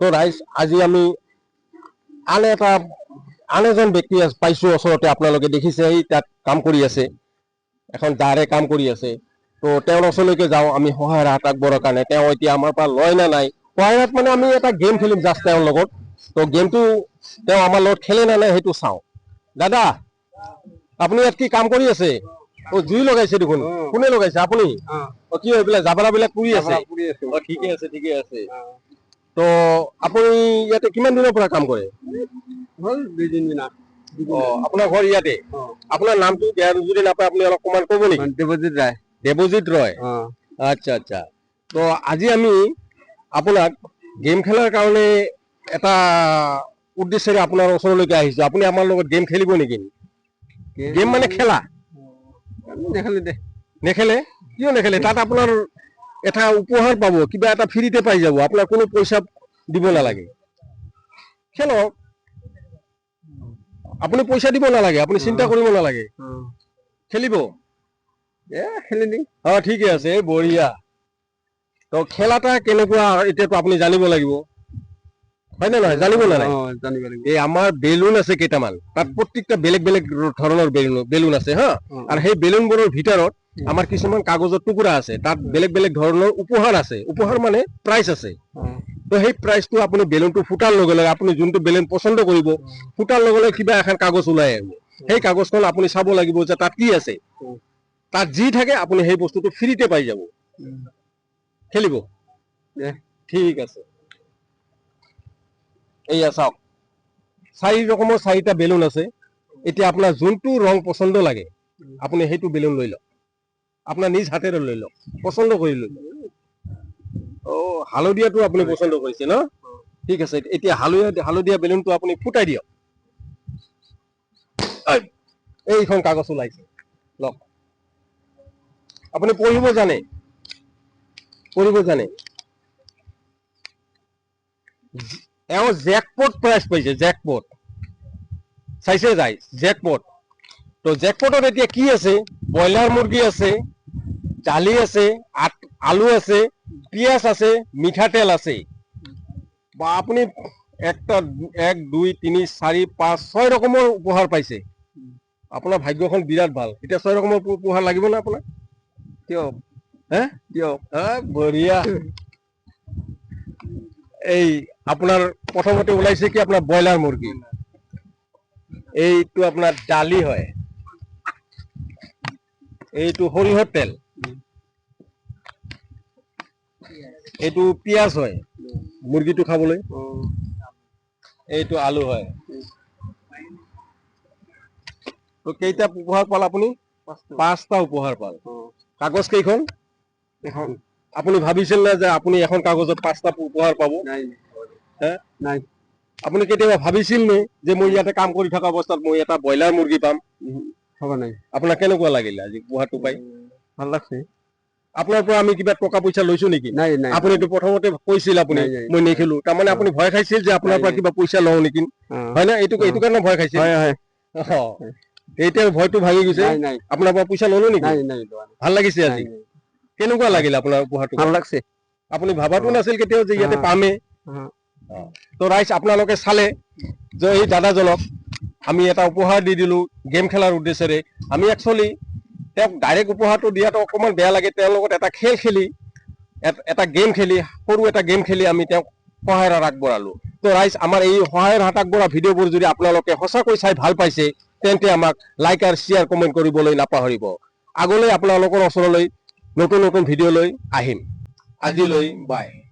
তো ৰাইজ আজি আমি আন এটা আন এজন ব্যক্তি পাইছো ওচৰতে আপোনালোকে দেখিছে এই তাত কাম কৰি আছে। এখন দাৰে কাম কৰি আছে। তো তেওঁৰ ওচৰলৈকে যাওঁ আমি সহায়ৰ হাত আগবঢ়োৱাৰ কাৰণে। তেওঁ এতিয়া আমাৰ পৰা লয় নে নাই? সহায়ৰ হাত মানে আমি এটা গেম খেলিম জাষ্ট তেওঁৰ লগত। তো গেমটো তেওঁ আমাৰ লগত খেলে নে নাই সেইটো চাওঁ। দাদা আপুনি ইয়াত কি কাম কৰি আছে? অ জুই লগাইছে দেখোন। কোনে লগাইছে আপুনি? কি এইবিলাক জাবৰাবিলাক পুৰি আছে। ঠিকে আছে ঠিকে আছে। তো আপুনি ইয়াতে কিমান দিনৰ পৰা কাম কৰে? হ'ল দুই তিনিদিন আপোনাৰ ঘৰ ইয়াতে? আপোনাৰ নামটো যদি নাপায় আপুনি অলপ অকমান ক'ব নেকি? দেৱজিৎ ৰায়। দেৱজিৎ ৰয়। আচ্ছা আচ্ছা। তো আজি আমি আপোনাক গেম খেলাৰ কাৰণে এটা উদ্দেশ্যেৰে আপোনাৰ ওচৰলৈকে আহিছো। আপুনি আমাৰ লগত গেম খেলিব নেকি? গেম মানে খেলা? দেখালি দে। নেখেলে? কিয় নেখেলে? তাত আপোনাৰ এটা উপহাৰ পাব কিবা এটা ফ্ৰীতে পাই যাব আপোনাৰ কোনো পইচা দিব নালাগে। খেলক আপুনি পইচা দিব নালাগে আপুনি চিন্তা কৰিব নালাগে। খেলিব? এ খেলি দিম। অ ঠিকে আছে বঢ়িয়া। তো খেলাটা কেনেকুৱা এতিয়াতো আপুনি জানিব লাগিব। হয় নে নহয়? জানিব নালাগে এই আমাৰ বেলুন আছে কেইটামান। তাত প্ৰত্যেকটা বেলেগ বেলেগ ধৰণৰ বেলুন বেলুন আছে হা। আৰু সেই বেলুনবোৰৰ ভিতৰত আমাৰ কিছুমান কাগজৰ টুকুৰা আছে তাত বেলেগ বেলেগ ধৰণৰ উপহাৰ আছে। উপহাৰ মানে প্ৰাইজ আছে। তো সেই প্ৰাইজটো আপুনি বেলুনটো ফুটাৰ লগে লগে আপুনি যোনটো বেলুন পচন্দ কৰিব ফুটাৰ লগে লগে কিবা এখন কাগজ ওলাই আহিব। সেই কাগজখন আপুনি চাব লাগিব যে তাত কি আছে। তাত যি থাকে আপুনি সেই বস্তুটো ফ্ৰীতে পাই যাব। খেলিব। ঠিক আছে। এইয়া চাওক। চাৰি ৰকমৰ চাৰিটা বেলুন আছে। এতিয়া আপোনাৰ যোনটো ৰং পচন্দ লাগে আপুনি সেইটো বেলুন লৈ লওক। আপোনাৰ নিজ হাতেৰে লৈ লওক, পচন্দ কৰি লৈ লওক। অ, হালধীয়াটো আপুনি ন? ঠিক আছে, এতিয়া হালধীয়া হালধীয়া বেলুনটো আপুনি ফুটাই দিয়ক। এইখন কাগজ ওলাইছে, লওক। আপুনি পঢ়িব জানে পঢ়িব জানে। এওঁ জেকপট প্ৰাইজ পাইছে জেকপট চাইছে যাই জেকপট তো জেকপটত এতিয়া কি আছে? ব্ৰইলাৰ মুৰ্গী আছে। দালি আছে আলু আছে পিঁয়াজ আছে মিঠাতেল আছে। বা আপুনি একটা এক দুই তিনি চাৰি পাঁচ ছয় ৰকমৰ উপহাৰ পাইছে। আপোনাৰ ভাগ্যখন বিৰাট ভালো। এতিয়া ছয় ৰকমৰ উপহাৰ লাগিব নে আপোনাক? দিয়ক। হে? দিয়ক। বঢ়িয়া। এই আপোনাৰ প্ৰথমতে ওলাইছে কি আপোনাৰ ব্ৰইলাৰ মুৰ্গী? এইটো আপোনাৰ দালি হয়। এইটো সৰিয়হৰ তেল। এইটো পিঁয়াজ হয় মুৰ্গীটো খাবলৈ। এইটো আলু হয়। তো কেইটা উপহাৰ পাল আপুনি? পাঁচটা। উপহাৰ পাল। কাগজ কেইখন? এখন। আপুনি ভাবিছিল নে যে আপুনি এখন কাগজত পাঁচটা উপহাৰ পাব? নাই আপুনি কেতিয়াবা ভাবিছিল নে যে মই ইয়াতে কাম কৰি থকা অৱস্থাত মই এটা ব্ৰইলাৰ মুৰ্গী পাম? হ'ব নাই। আপোনাৰ কেনেকুৱা লাগিলে আজি উপহাৰটো পাই? ভালো লাগছে। আপোনাৰ পৰা আমি কিবা টকা পইচা লৈছো নেকি? নাই নাই। আপুনিতো প্ৰথমতে কৈছিল আপুনি। মই নেখেলো। তাৰমানে আপুনি ভয় খাইছিল যে আপোনাৰ পৰা কিবা পইচা লওঁ নেকি? হয় না? এইটো এইটো কাৰণে ভয় খাইছিল? হয় হয়। এতিয়া ভয়টো ভাঙি গৈছে। আপোনাৰ পৰা পইচা ললো নেকি? নাই নাই ভালো লাগিছে আজি। কেনেকুৱা লাগিল আপোনাৰ উপহাৰটো? ভালো লাগছে। আপুনি ভাবাতো নাছিল কেতিয়াও যে ইয়াতে পামে। তো ৰাইজ আপোনালোকে চালে যে এই দাদাজনক আমি এটা উপহাৰ দি দিলো গেম খেলাৰ উদ্দেশ্যেৰে। আমি একচুৱেলি তেওঁক ডাইৰেক্ট উপহাৰটো দিয়াটো অকণমান বেয়া লাগে। তেওঁৰ লগত এটা খেল খেলি, এট- গেম খেলি, সৰু এটা গেম খেলি আমি তেওঁক সহায়ৰ হাত আগবঢ়ালো। তো ৰাইজ আমাৰ এই সহায়ৰ হাত আগবঢ়া ভিডিঅ'বোৰ যদি আপোনালোকে সঁচাকৈ চাই ভালো পাইছে, তেন্তে আমাক লাইক আৰু শ্বেয়াৰ কমেণ্ট কৰিবলৈ নাপাহৰিব। আগলৈ আপোনালোকৰ ওচৰলৈ নতুন নতুন ভিডিঅ' লৈ আহিম। আজিলৈ বাই